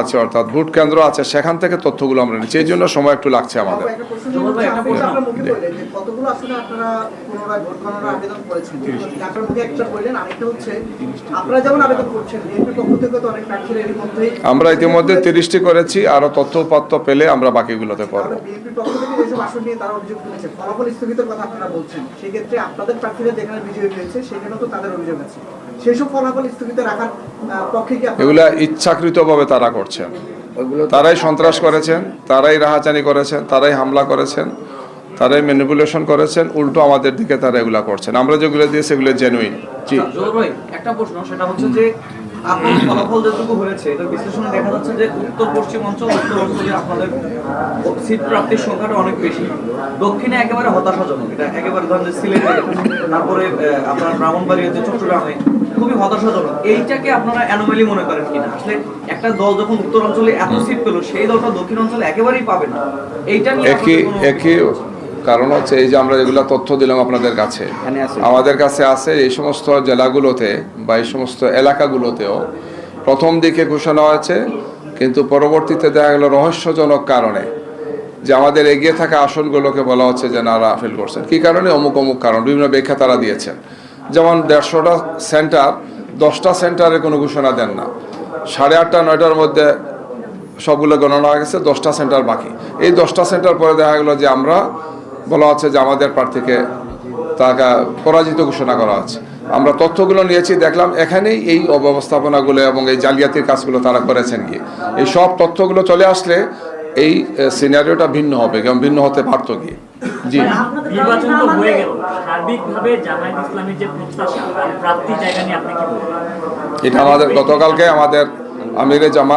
আছে অর্থাৎ ভোট কেন্দ্র আছে সেখান থেকে তথ্যগুলো আমরা নিচ্ছি। এই জন্য সময় একটু লাগছে আমাদের। আমরা ইতিমধ্যে তিরিশটি করেছি আরও তথ্যপত্র পেলে আমরা বাকিগুলোতে তুলেছে ফলাফল স্থগিতের কথা আপনারা বলছেন সেক্ষেত্রে আপনাদের প্রার্থীরা যেখানে বিজয়ী হয়েছে সেখানেও তো তাদের অভিযোগ আছে। সেই সব ফলাফল স্থগিত রাখার পক্ষে কি এগুলা ইচ্ছাকৃতভাবে তারা করছেন। তারাই সন্ত্রাস করেছেন তারাই রাহাজানি করেছেন তারাই হামলা করেছেন তারাই ম্যানিপুলেশন করেছেন উল্টো আমাদের দিকে তারা এগুলা করছেন। আমরা যেগুলো দিয়েছি সেগুলো জেনুইন জি। একটা প্রশ্ন সেটা হচ্ছে যে আপনার ফলাফল যেটুকু হয়েছে এটা বিশ্লেষণে দেখা যাচ্ছে যে উত্তর পশ্চিম অঞ্চল উত্তর অঞ্চলে আপনাদের সিট প্রাপ্তির সংখ্যাটা অনেক বেশি। দক্ষিণে একেবারে হতাশাজনক এটা একেবারে ধরেন সিলেটে তারপরে আপনার ব্রাহ্মণবাড়িয়াতে চট্টগ্রামে খুবই হতাশাজনক। এইটাকে আপনারা অ্যানোমালি মনে করেন কিনা? আসলে একটা দল যখন উত্তর অঞ্চলে এত সিট পেল সেই দলটা দক্ষিণ অঞ্চলে একেবারেই পাবে না। এইটা নিয়ে কারণ হচ্ছে এই যে আমরা যেগুলো তথ্য দিলাম আপনাদের কাছে আমাদের কাছে আছে এই সমস্ত জেলাগুলোতে বা এই সমস্ত এলাকাগুলোতেও প্রথম দিকে ঘোষণা হয়েছে কিন্তু পরবর্তীতে দেখা গেল রহস্যজনক কারণে যে আমাদের এগিয়ে থাকা আসনগুলোকে বলা হচ্ছে যে না ফিল করছেন। কি কারণে? অমুক অমুক কারণ বিভিন্ন ব্যাখ্যা তারা দিয়েছেন। যেমন দেড়শোটা সেন্টার, দশটা সেন্টারে কোনো ঘোষণা দেন না। সাড়ে আটটা, নয়টার মধ্যে সবগুলো গণনা হয়ে গেছে, দশটা সেন্টার বাকি। এই দশটা সেন্টার পরে দেখা গেলো যে আমরা, বলা হচ্ছে যে আমাদের প্রার্থীকে তাকে পরাজিত ঘোষণা করা হচ্ছে। আমরা তথ্যগুলো নিয়েছি, দেখলাম এখানেই এই অব্যবস্থাপনাগুলো এবং এই জালিয়াতির কাজগুলো তারা করেছেন গিয়ে। এই সব তথ্যগুলো চলে আসলে এই সিনারিওটা ভিন্ন হবে কারণ ভিন্ন হতে পারত কি জি নির্বাচন তো হয়ে গেল। সার্বিকভাবে জামায়াত ইসলামের যে প্রত্যাশা প্রাপ্তি জায়গা নিয়ে আপনি কি বলবেন? এটা আমাদের গতকালকে আমাদের আমিরে জামা